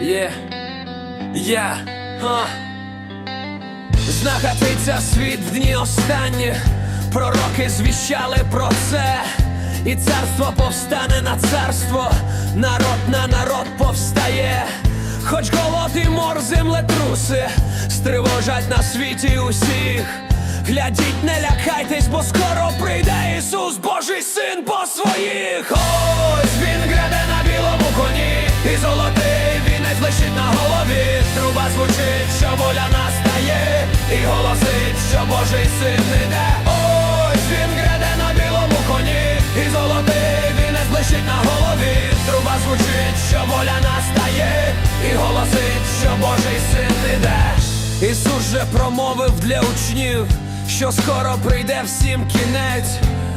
Є, я, ха. Знахатиться світ в дні останні, пророки звіщали про це, і царство повстане на царство, народ на народ повстає, хоч голод і мор землетруси стривожать на світі усіх. Глядіть, не лякайтесь, бо скоро прийде Ісус, Божий син по своїх. Ось звучить, що воля настає, і голосить, що Божий син іде. Ось він гряде на білому коні, і золотий вінець блищить на голові. Труба звучить, що воля настає, і голосить, що Божий син іде. Ісус же промовив для учнів, що скоро прийде всім кінець.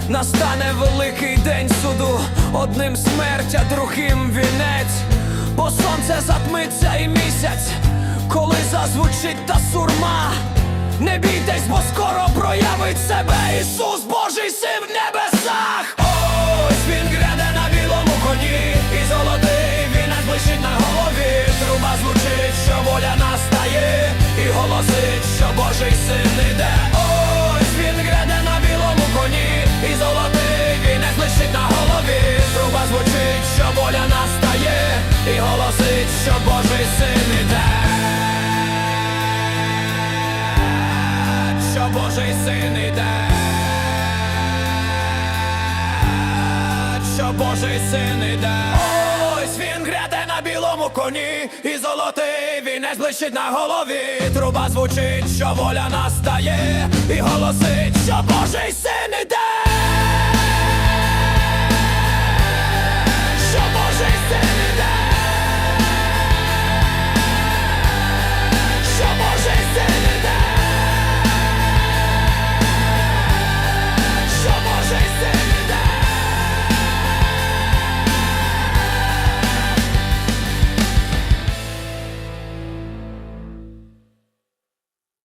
Настане великий день суду, одним смерть, а другим вінець. Бо сонце затмиться і місяць, зазвучить та сурма. Не бійтесь, бо скоро проявить себе Ісус, Божий син в небесах. Ось він гряде на білому коні, і золотий вінець блищить на голові. Труба звучить, що воля настає, і голосить, що Божий син іде. Ось він гряде на білому коні, і золотий вінець блищить на голові. Труба звучить, що воля настає, і голосить, що Божий Божий син іде. Що Божий син іде. Ось він гряде на білому коні, і золотий вінець блищить на голові. Труба звучить, що воля настає, і голосить, що Божий син.